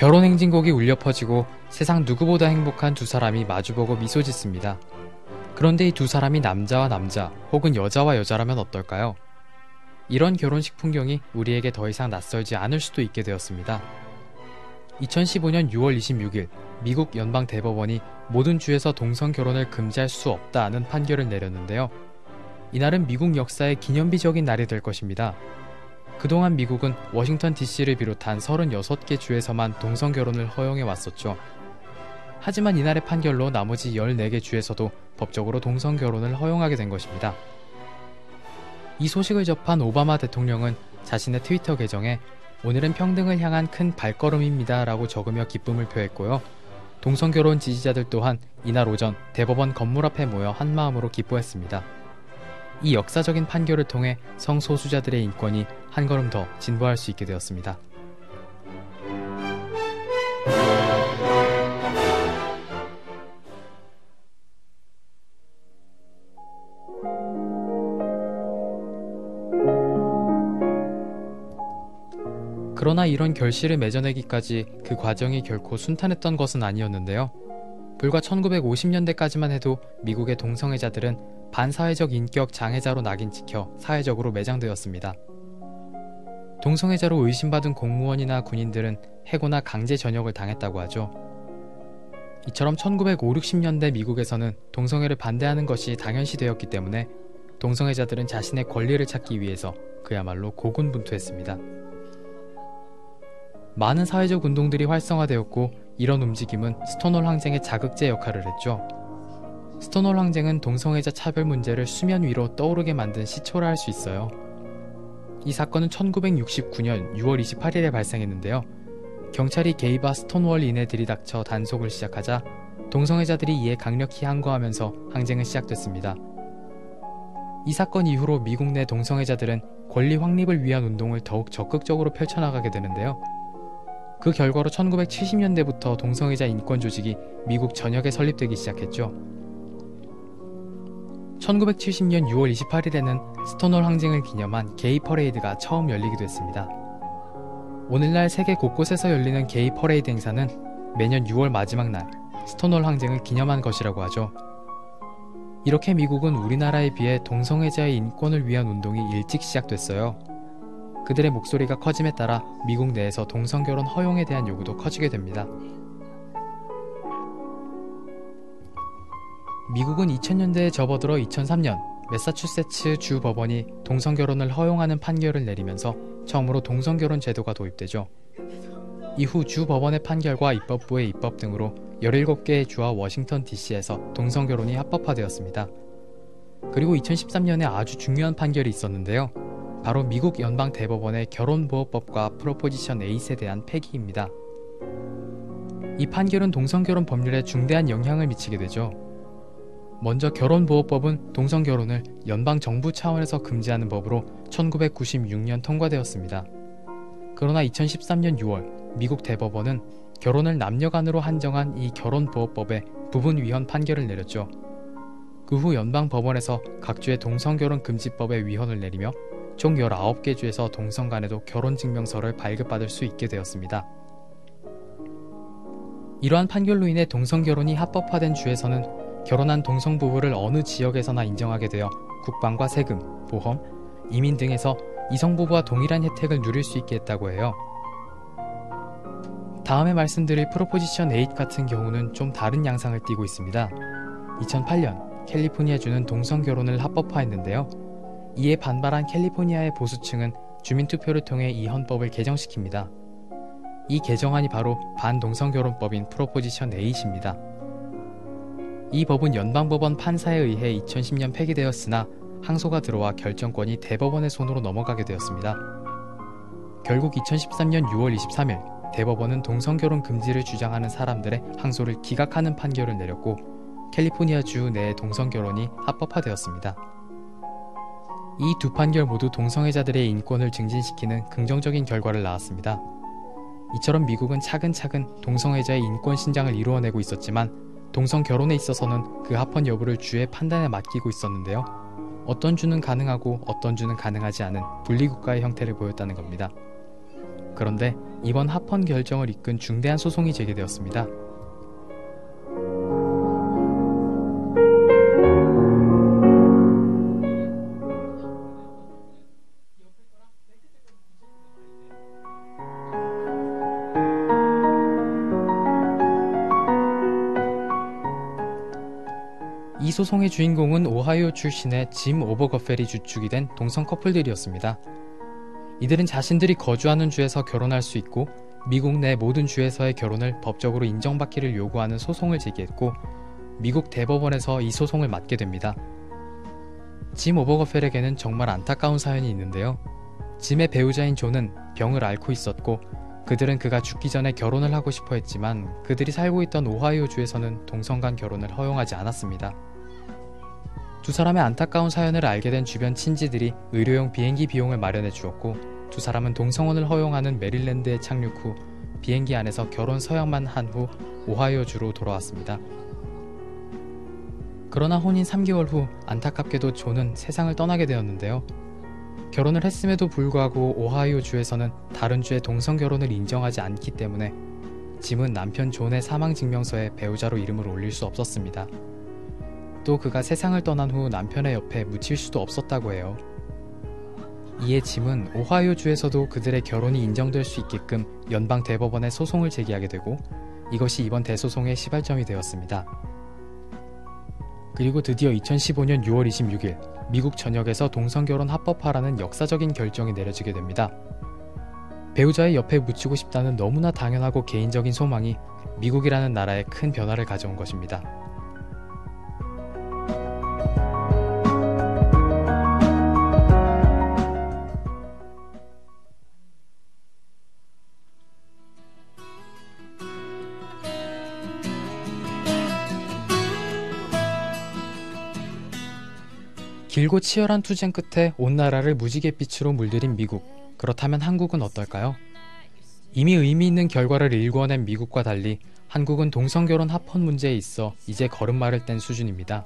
결혼 행진곡이 울려 퍼지고 세상 누구보다 행복한 두 사람이 마주보고 미소 짓습니다. 그런데 이 두 사람이 남자와 남자 혹은 여자와 여자라면 어떨까요? 이런 결혼식 풍경이 우리에게 더 이상 낯설지 않을 수도 있게 되었습니다. 2015년 6월 26일 미국 연방 대법원이 모든 주에서 동성 결혼을 금지할 수 없다는 판결을 내렸는데요. 이날은 미국 역사의 기념비적인 날이 될 것입니다. 그동안 미국은 워싱턴 DC를 비롯한 36개 주에서만 동성 결혼을 허용해 왔었죠. 하지만 이날의 판결로 나머지 14개 주에서도 법적으로 동성 결혼을 허용하게 된 것입니다. 이 소식을 접한 오바마 대통령은 자신의 트위터 계정에 오늘은 평등을 향한 큰 발걸음입니다 라고 적으며 기쁨을 표했고요. 동성결혼 지지자들 또한 이날 오전 대법원 건물 앞에 모여 한마음으로 기뻐했습니다. 이 역사적인 판결을 통해 성소수자들의 인권이 한 걸음 더 진보할 수 있게 되었습니다. 그러나 이런 결실을 맺어내기까지 그 과정이 결코 순탄했던 것은 아니었는데요. 불과 1950년대까지만 해도 미국의 동성애자들은 반사회적 인격 장애자로 낙인 찍혀 사회적으로 매장되었습니다. 동성애자로 의심받은 공무원이나 군인들은 해고나 강제 전역을 당했다고 하죠. 이처럼 1950, 60년대 미국에서는 동성애를 반대하는 것이 당연시 되었기 때문에 동성애자들은 자신의 권리를 찾기 위해서 그야말로 고군분투했습니다. 많은 사회적 운동들이 활성화되었고 이런 움직임은 스톤홀 항쟁의 자극제 역할을 했죠. 스톤홀 항쟁은 동성애자 차별 문제를 수면 위로 떠오르게 만든 시초라 할 수 있어요. 이 사건은 1969년 6월 28일에 발생했는데요. 경찰이 게이바 스톤월 인에 들이닥쳐 단속을 시작하자 동성애자들이 이에 강력히 항거하면서 항쟁은 시작됐습니다. 이 사건 이후로 미국 내 동성애자들은 권리 확립을 위한 운동을 더욱 적극적으로 펼쳐나가게 되는데요. 그 결과로 1970년대부터 동성애자 인권 조직이 미국 전역에 설립되기 시작했죠. 1970년 6월 28일에는 스톤홀 항쟁을 기념한 게이 퍼레이드가 처음 열리기도 했습니다. 오늘날 세계 곳곳에서 열리는 게이 퍼레이드 행사는 매년 6월 마지막 날 스톤홀 항쟁을 기념한 것이라고 하죠. 이렇게 미국은 우리나라에 비해 동성애자의 인권을 위한 운동이 일찍 시작됐어요. 그들의 목소리가 커짐에 따라 미국 내에서 동성결혼 허용에 대한 요구도 커지게 됩니다. 미국은 2000년대에 접어들어 2003년 매사추세츠 주 법원이 동성 결혼을 허용하는 판결을 내리면서 처음으로 동성 결혼 제도가 도입되죠. 이후 주 법원의 판결과 입법부의 입법 등으로 17개의 주와 워싱턴 DC에서 동성 결혼이 합법화되었습니다. 그리고 2013년에 아주 중요한 판결이 있었는데요. 바로 미국 연방 대법원의 결혼보호법과 프로포지션 8에 대한 폐기입니다. 이 판결은 동성결혼 법률에 중대한 영향을 미치게 되죠. 먼저 결혼보호법은 동성결혼을 연방정부 차원에서 금지하는 법으로 1996년 통과되었습니다. 그러나 2013년 6월 미국 대법원은 결혼을 남녀 간으로 한정한 이 결혼보호법에 부분 위헌 판결을 내렸죠. 그 후 연방법원에서 각 주의 동성결혼 금지법에 위헌을 내리며 총 19개 주에서 동성 간에도 결혼증명서를 발급받을 수 있게 되었습니다. 이러한 판결로 인해 동성결혼이 합법화된 주에서는 결혼한 동성 부부를 어느 지역에서나 인정하게 되어 국방과 세금, 보험, 이민 등에서 이성 부부와 동일한 혜택을 누릴 수 있게 했다고 해요. 다음에 말씀드릴 프로포지션 8 같은 경우는 좀 다른 양상을 띠고 있습니다. 2008년 캘리포니아주는 동성 결혼을 합법화했는데요. 이에 반발한 캘리포니아의 보수층은 주민투표를 통해 이 헌법을 개정시킵니다. 이 개정안이 바로 반동성결혼법인 프로포지션 8입니다. 이 법은 연방법원 판사에 의해 2010년 폐기되었으나 항소가 들어와 결정권이 대법원의 손으로 넘어가게 되었습니다. 결국 2013년 6월 23일 대법원은 동성결혼 금지를 주장하는 사람들의 항소를 기각하는 판결을 내렸고 캘리포니아 주 내 동성결혼이 합법화되었습니다. 이 두 판결 모두 동성애자들의 인권을 증진시키는 긍정적인 결과를 낳았습니다. 이처럼 미국은 차근차근 동성애자의 인권 신장을 이루어내고 있었지만 동성 결혼에 있어서는 그 합헌 여부를 주의 판단에 맡기고 있었는데요. 어떤 주는 가능하고 어떤 주는 가능하지 않은 분리국가의 형태를 보였다는 겁니다. 그런데 이번 합헌 결정을 이끈 중대한 소송이 제기되었습니다. 이 소송의 주인공은 오하이오 출신의 짐 오버거펠이 주축이 된 동성 커플들이었습니다. 이들은 자신들이 거주하는 주에서 결혼할 수 있고 미국 내 모든 주에서의 결혼을 법적으로 인정받기를 요구하는 소송을 제기했고 미국 대법원에서 이 소송을 맡게 됩니다. 짐 오버거펠에게는 정말 안타까운 사연이 있는데요. 짐의 배우자인 존은 병을 앓고 있었고 그들은 그가 죽기 전에 결혼을 하고 싶어 했지만 그들이 살고 있던 오하이오 주에서는 동성 간 결혼을 허용하지 않았습니다. 두 사람의 안타까운 사연을 알게 된 주변 친지들이 의료용 비행기 비용을 마련해 주었고 두 사람은 동성혼을 허용하는 메릴랜드에 착륙 후 비행기 안에서 결혼 서약만 한 후 오하이오주로 돌아왔습니다. 그러나 혼인 3개월 후 안타깝게도 존은 세상을 떠나게 되었는데요. 결혼을 했음에도 불구하고 오하이오 주에서는 다른 주의 동성 결혼을 인정하지 않기 때문에 짐은 남편 존의 사망 증명서에 배우자로 이름을 올릴 수 없었습니다. 또 그가 세상을 떠난 후 남편의 옆에 묻힐 수도 없었다고 해요. 이에 짐은 오하이오주에서도 그들의 결혼이 인정될 수 있게끔 연방 대법원에 소송을 제기하게 되고 이것이 이번 대소송의 시발점이 되었습니다. 그리고 드디어 2015년 6월 26일 미국 전역에서 동성결혼 합법화라는 역사적인 결정이 내려지게 됩니다. 배우자의 옆에 묻히고 싶다는 너무나 당연하고 개인적인 소망이 미국이라는 나라에 큰 변화를 가져온 것입니다. 길고 치열한 투쟁 끝에 온 나라를 무지갯빛으로 물들인 미국. 그렇다면 한국은 어떨까요? 이미 의미 있는 결과를 일궈낸 미국과 달리 한국은 동성결혼 합헌 문제에 있어 이제 걸음마를 뗀 수준입니다.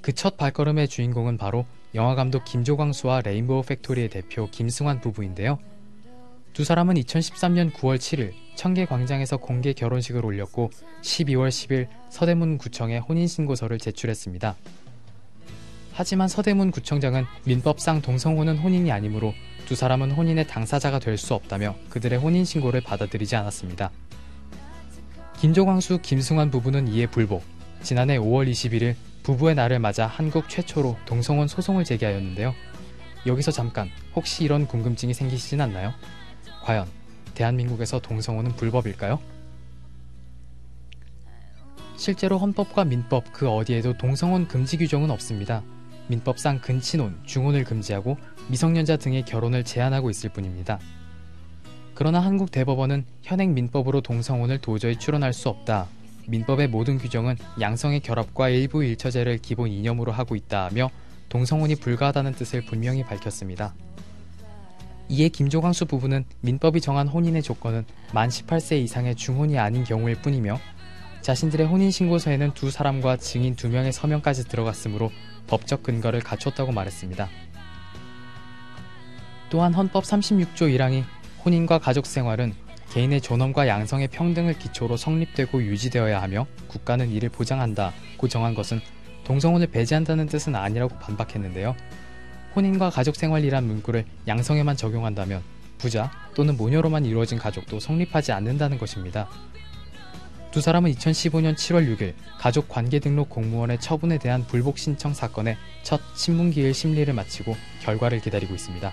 그 첫 발걸음의 주인공은 바로 영화감독 김조광 수와 레인보우 팩토리의 대표 김승환 부부인데요. 두 사람은 2013년 9월 7일 청계 광장에서 공개 결혼식을 올렸고 12월 10일 서대문 구청에 혼인신고서를 제출했습니다. 하지만 서대문 구청장은 민법상 동성혼은 혼인이 아니므로 두 사람은 혼인의 당사자가 될 수 없다며 그들의 혼인 신고를 받아들이지 않았습니다. 김조광수, 김승환 부부는 이에 불복. 지난해 5월 21일 부부의 날을 맞아 한국 최초로 동성혼 소송을 제기하였는데요. 여기서 잠깐 혹시 이런 궁금증이 생기시진 않나요? 과연 대한민국에서 동성혼은 불법일까요? 실제로 헌법과 민법 그 어디에도 동성혼 금지 규정은 없습니다. 민법상 근친혼, 중혼을 금지하고 미성년자 등의 결혼을 제한하고 있을 뿐입니다. 그러나 한국 대법원은 현행 민법으로 동성혼을 도저히 추론할 수 없다. 민법의 모든 규정은 양성의 결합과 일부 일처제를 기본 이념으로 하고 있다며 동성혼이 불가하다는 뜻을 분명히 밝혔습니다. 이에 김조광수 부부는 민법이 정한 혼인의 조건은 만 18세 이상의 중혼이 아닌 경우일 뿐이며 자신들의 혼인신고서에는 두 사람과 증인 두 명의 서명까지 들어갔으므로 법적 근거를 갖췄다고 말했습니다. 또한 헌법 36조 1항이 혼인과 가족 생활은 개인의 존엄과 양성의 평등을 기초로 성립되고 유지되어야 하며 국가는 이를 보장한다고 정한 것은 동성혼을 배제한다는 뜻은 아니라고 반박했는데요. 혼인과 가족 생활이란 문구를 양성에만 적용한다면 부자 또는 모녀로만 이루어진 가족도 성립하지 않는다는 것입니다. 두 사람은 2015년 7월 6일 가족 관계 등록 공무원의 처분에 대한 불복 신청 사건의 첫 신문기일 심리를 마치고 결과를 기다리고 있습니다.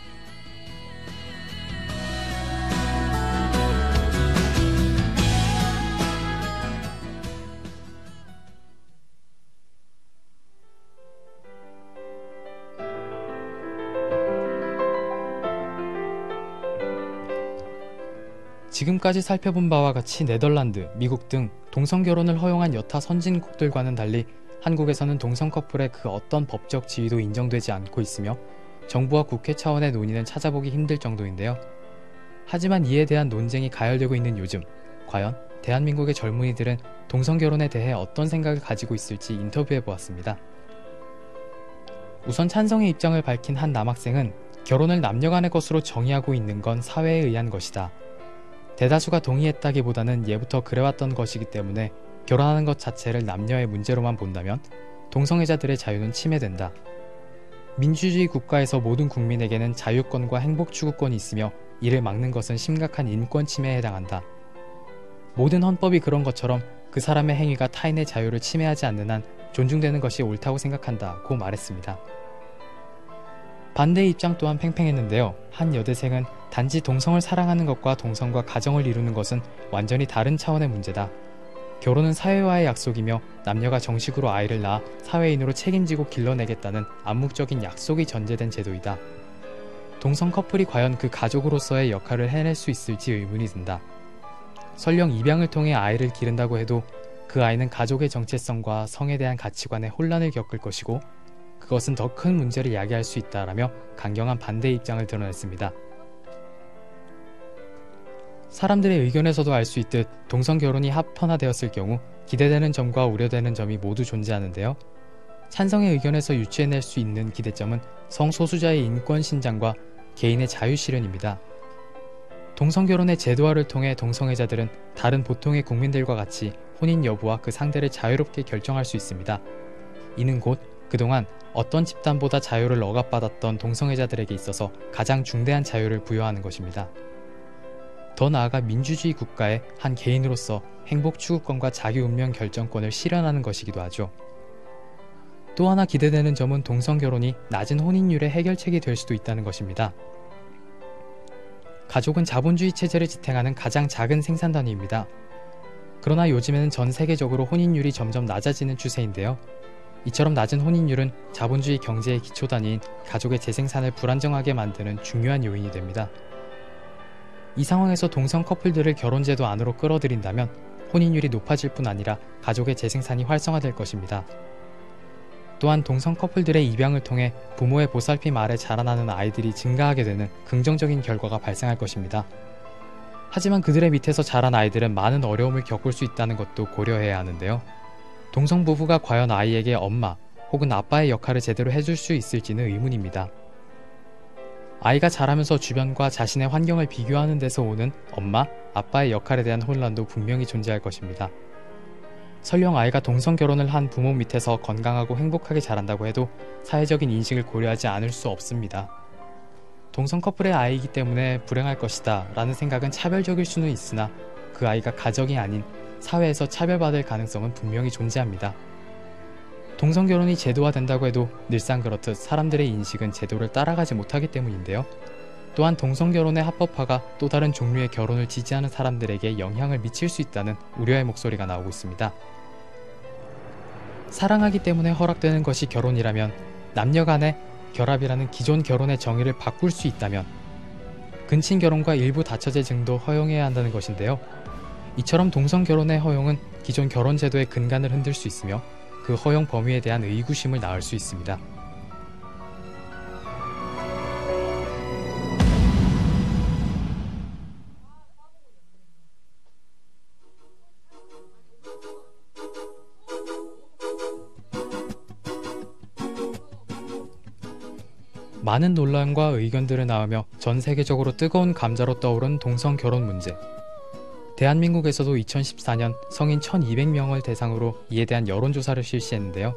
지금까지 살펴본 바와 같이 네덜란드, 미국 등 동성 결혼을 허용한 여타 선진국들과는 달리 한국에서는 동성 커플의 그 어떤 법적 지위도 인정되지 않고 있으며 정부와 국회 차원의 논의는 찾아보기 힘들 정도인데요. 하지만 이에 대한 논쟁이 가열되고 있는 요즘, 과연 대한민국의 젊은이들은 동성 결혼에 대해 어떤 생각을 가지고 있을지 인터뷰해 보았습니다. 우선 찬성의 입장을 밝힌 한 남학생은 결혼을 남녀 간의 것으로 정의하고 있는 건 사회에 의한 것이다. 대다수가 동의했다기보다는 예부터 그래왔던 것이기 때문에 결혼하는 것 자체를 남녀의 문제로만 본다면 동성애자들의 자유는 침해된다. 민주주의 국가에서 모든 국민에게는 자유권과 행복 추구권이 있으며 이를 막는 것은 심각한 인권 침해에 해당한다. 모든 헌법이 그런 것처럼 그 사람의 행위가 타인의 자유를 침해하지 않는 한 존중되는 것이 옳다고 생각한다 고 말했습니다. 반대의 입장 또한 팽팽했는데요. 한 여대생은 단지 동성을 사랑하는 것과 동성과 가정을 이루는 것은 완전히 다른 차원의 문제다. 결혼은 사회와의 약속이며 남녀가 정식으로 아이를 낳아 사회인으로 책임지고 길러내겠다는 암묵적인 약속이 전제된 제도이다. 동성 커플이 과연 그 가족으로서의 역할을 해낼 수 있을지 의문이 든다. 설령 입양을 통해 아이를 기른다고 해도 그 아이는 가족의 정체성과 성에 대한 가치관에 혼란을 겪을 것이고 그것은 더 큰 문제를 야기할 수 있다라며 강경한 반대 입장을 드러냈습니다. 사람들의 의견에서도 알 수 있듯 동성 결혼이 합헌화되었을 경우 기대되는 점과 우려되는 점이 모두 존재하는데요. 찬성의 의견에서 유추해낼 수 있는 기대점은 성소수자의 인권 신장과 개인의 자유 실현입니다. 동성 결혼의 제도화를 통해 동성애자들은 다른 보통의 국민들과 같이 혼인 여부와 그 상대를 자유롭게 결정할 수 있습니다. 이는 곧 그동안 어떤 집단보다 자유를 억압받았던 동성애자들에게 있어서 가장 중대한 자유를 부여하는 것입니다. 더 나아가 민주주의 국가의 한 개인으로서 행복 추구권과 자기 운명 결정권을 실현하는 것이기도 하죠. 또 하나 기대되는 점은 동성 결혼이 낮은 혼인율의 해결책이 될 수도 있다는 것입니다. 가족은 자본주의 체제를 지탱하는 가장 작은 생산 단위입니다. 그러나 요즘에는 전 세계적으로 혼인율이 점점 낮아지는 추세인데요. 이처럼 낮은 혼인율은 자본주의 경제의 기초 단위인 가족의 재생산을 불안정하게 만드는 중요한 요인이 됩니다. 이 상황에서 동성 커플들을 결혼제도 안으로 끌어들인다면 혼인율이 높아질 뿐 아니라 가족의 재생산이 활성화될 것입니다. 또한 동성 커플들의 입양을 통해 부모의 보살핌 아래 자라나는 아이들이 증가하게 되는 긍정적인 결과가 발생할 것입니다. 하지만 그들의 밑에서 자란 아이들은 많은 어려움을 겪을 수 있다는 것도 고려해야 하는데요. 동성 부부가 과연 아이에게 엄마 혹은 아빠의 역할을 제대로 해줄 수 있을지는 의문입니다. 아이가 자라면서 주변과 자신의 환경을 비교하는 데서 오는 엄마, 아빠의 역할에 대한 혼란도 분명히 존재할 것입니다. 설령 아이가 동성 결혼을 한 부모 밑에서 건강하고 행복하게 자란다고 해도 사회적인 인식을 고려하지 않을 수 없습니다. 동성 커플의 아이이기 때문에 불행할 것이다 라는 생각은 차별적일 수는 있으나 그 아이가 가정이 아닌 사회에서 차별받을 가능성은 분명히 존재합니다. 동성 결혼이 제도화된다고 해도 늘상 그렇듯 사람들의 인식은 제도를 따라가지 못하기 때문인데요. 또한 동성 결혼의 합법화가 또 다른 종류의 결혼을 지지하는 사람들에게 영향을 미칠 수 있다는 우려의 목소리가 나오고 있습니다. 사랑하기 때문에 허락되는 것이 결혼이라면 남녀 간의 결합이라는 기존 결혼의 정의를 바꿀 수 있다면 근친 결혼과 일부 다처제 증도 허용해야 한다는 것인데요. 이처럼 동성 결혼의 허용은 기존 결혼 제도의 근간을 흔들 수 있으며 그 허용 범위에 대한 의구심을 낳을 수 있습니다. 많은 논란과 의견들을 낳으며 전 세계적으로 뜨거운 감자로 떠오른 동성 결혼 문제. 대한민국에서도 2014년 성인 1200명을 대상으로 이에 대한 여론조사를 실시했는데요.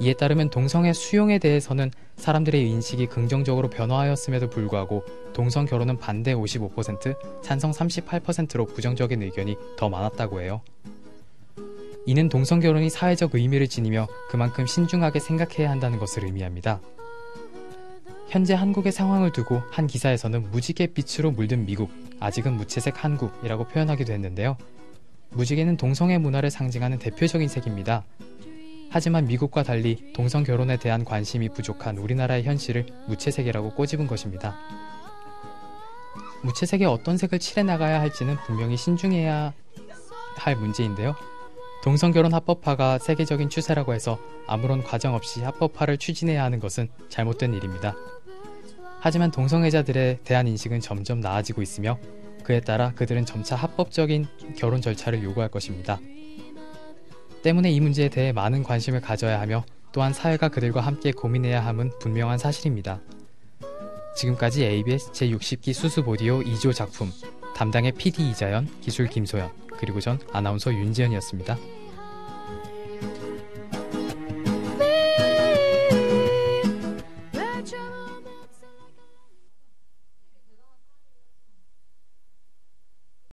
이에 따르면 동성의 수용에 대해서는 사람들의 인식이 긍정적으로 변화하였음에도 불구하고 동성 결혼은 반대 55%, 찬성 38%로 부정적인 의견이 더 많았다고 해요. 이는 동성 결혼이 사회적 의미를 지니며 그만큼 신중하게 생각해야 한다는 것을 의미합니다. 현재 한국의 상황을 두고 한 기사에서는 무지개 빛으로 물든 미국, 아직은 무채색 한국이라고 표현하기도 했는데요. 무지개는 동성애 문화를 상징하는 대표적인 색입니다. 하지만 미국과 달리 동성 결혼에 대한 관심이 부족한 우리나라의 현실을 무채색이라고 꼬집은 것입니다. 무채색에 어떤 색을 칠해 나가야 할지는 분명히 신중해야 할 문제인데요. 동성 결혼 합법화가 세계적인 추세라고 해서 아무런 과정 없이 합법화를 추진해야 하는 것은 잘못된 일입니다. 하지만 동성애자들에 대한 인식은 점점 나아지고 있으며 그에 따라 그들은 점차 합법적인 결혼 절차를 요구할 것입니다. 때문에 이 문제에 대해 많은 관심을 가져야 하며 또한 사회가 그들과 함께 고민해야 함은 분명한 사실입니다. 지금까지 ABS 제60기 수수보디오 2조 작품 담당의 PD 이자연, 기술 김소연, 그리고 전 아나운서 윤지연이었습니다.